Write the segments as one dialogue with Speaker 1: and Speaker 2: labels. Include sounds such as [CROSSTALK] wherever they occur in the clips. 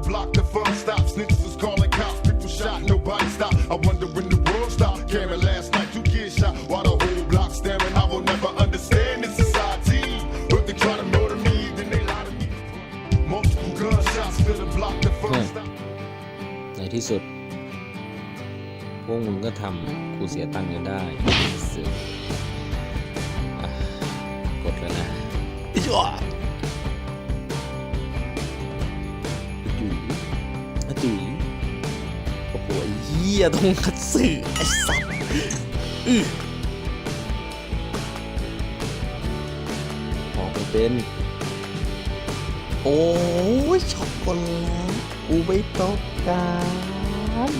Speaker 1: block, the fun stops. Snitches was calling cops, people shot, nobody stopped. I wonder when the world stopped. Cameron last night, two kids shot while the whole block staring. I will never understand this society. If they try to murder me, then they lie to me. Multiple gunshots, fill the block, the fun
Speaker 2: Hmm.
Speaker 1: stops.
Speaker 2: ในที่สุด พวกมึงก็ทำกูเสียตังค์จนได้เสือกอ่ะกดแล้วนะ [LAUGHS] [LAUGHS] เบี้ยต้องคัดสื่อไอ้สัตว์อือออกไปเป็น โอ้ยช็อกโกแลตกูไม่ต้องการ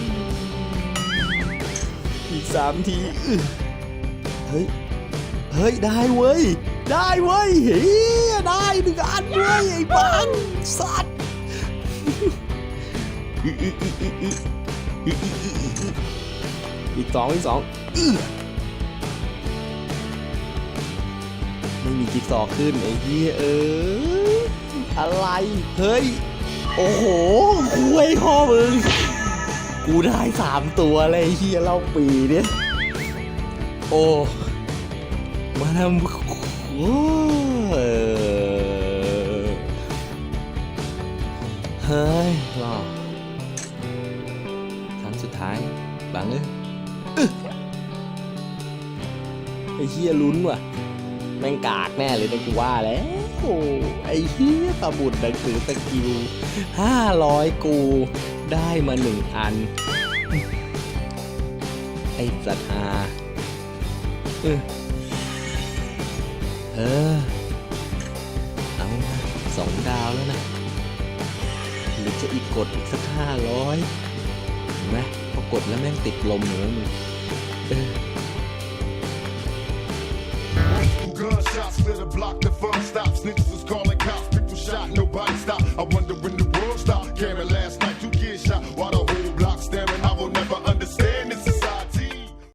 Speaker 2: อีกสามทีเฮ้ย เฮ้ย ได้เว้ย ได้เว้ยเฮียได้หนึ่งอันเว้ยไอ้บังสัตว์ อีกสองอีกสองไม่มีจิ๊กซอขึ้นไอ้เหี้ยเอออะไร เฮ้ย โอ้โหคุยพ่อมึง กูได้สามตัวเลยเฮียเล่าปีเนี่ย โอ้ มาทำโอ้เฮ้ยหลอก สุดท้าย บังเอ้ยอึ๊ะไอ้เฮียลุ้นว่ะ แม่งกากแน่เลยนะกูว่าแล้วโอ้ไอ้เฮียสมุดหนังสือสกิลห้าร้อยกู ได้มาหนึ่งอัน ไอ้สัตว์อาเออเออ เอาสองดาวแล้วนะหรือจะอีกกดอีกสักห้าร้อย ไหมพอกดแล้วแม่งติดลมเหมือนมึงเออ